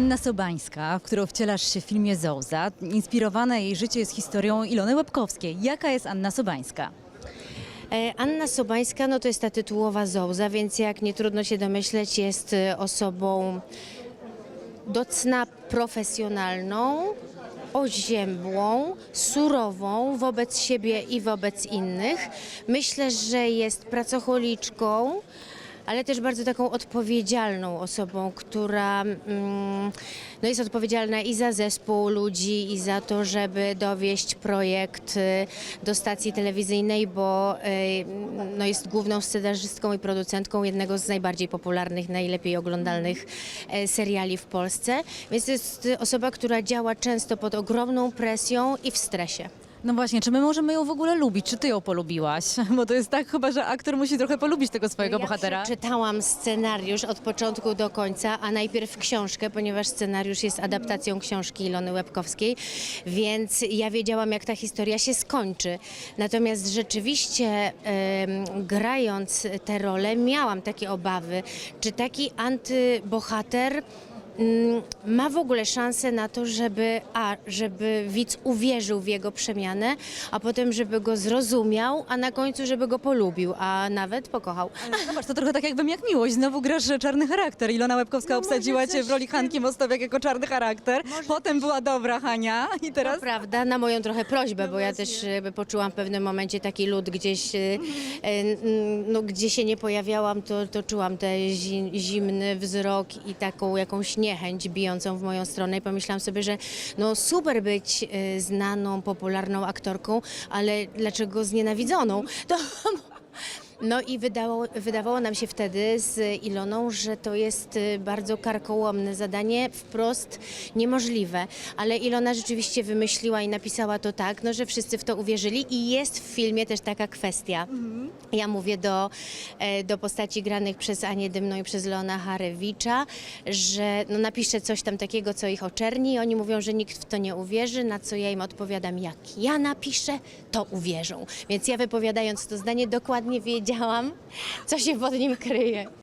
Anna Sobańska, którą wcielasz się w filmie Zołza, inspirowana jej życie jest historią Ilony Łebkowskiej. Jaka jest Anna Sobańska? E, Anna Sobańska, no to jest ta tytułowa Zołza, więc jak nie trudno się domyśleć, jest e, osobą do cna profesjonalną, oziębłą, surową wobec siebie i wobec innych. Myślę, że jest pracocholiczką, ale też bardzo taką odpowiedzialną osobą, która mm, no jest odpowiedzialna i za zespół ludzi, i za to, żeby dowieść projekt y, do stacji telewizyjnej, bo y, no jest główną scenarzystką i producentką jednego z najbardziej popularnych, najlepiej oglądalnych e, seriali w Polsce. Więc to jest osoba, która działa często pod ogromną presją i w stresie. No właśnie, czy my możemy ją w ogóle lubić? Czy ty ją polubiłaś? Bo to jest tak chyba, że aktor musi trochę polubić tego swojego ja bohatera. Czytałam scenariusz od początku do końca, a najpierw książkę, ponieważ scenariusz jest adaptacją książki Ilony Łebkowskiej, więc ja wiedziałam, jak ta historia się skończy. Natomiast rzeczywiście grając tę rolę, miałam takie obawy, czy taki antybohater ma w ogóle szansę na to, żeby, a, żeby widz uwierzył w jego przemianę, a potem, żeby go zrozumiał, a na końcu, żeby go polubił, a nawet pokochał. Zobacz, to trochę tak jakbym jak miłość. Znowu grasz czarny charakter. Ilona Łebkowska No może obsadziła cię coś w roli Hanki Mostowiak jako czarny charakter. Potem była dobra Hania i teraz... To prawda, na moją trochę prośbę, bo ja też e, poczułam w pewnym momencie taki lód gdzieś, e, e, n- no, gdzie się nie pojawiałam, to, to czułam ten zi- zimny wzrok i taką jakąś niechęć bijącą w moją stronę i pomyślałam sobie, że no super być e, znaną, popularną aktorką, ale dlaczego znienawidzoną? To... No i wydało, wydawało nam się wtedy z Iloną, że to jest y, bardzo karkołomne zadanie, wprost niemożliwe. Ale Ilona rzeczywiście wymyśliła i napisała to tak, no, że wszyscy w to uwierzyli i jest w filmie też taka kwestia. Ja mówię do, e, do postaci granych przez Anię Dymną i przez Leona Harewicza, że no, napiszę coś tam takiego, co ich oczerni i oni mówią, że nikt w to nie uwierzy, na co ja im odpowiadam, jak ja napiszę, to uwierzą. Więc ja wypowiadając to zdanie dokładnie wiedziałam, co się pod nim kryje.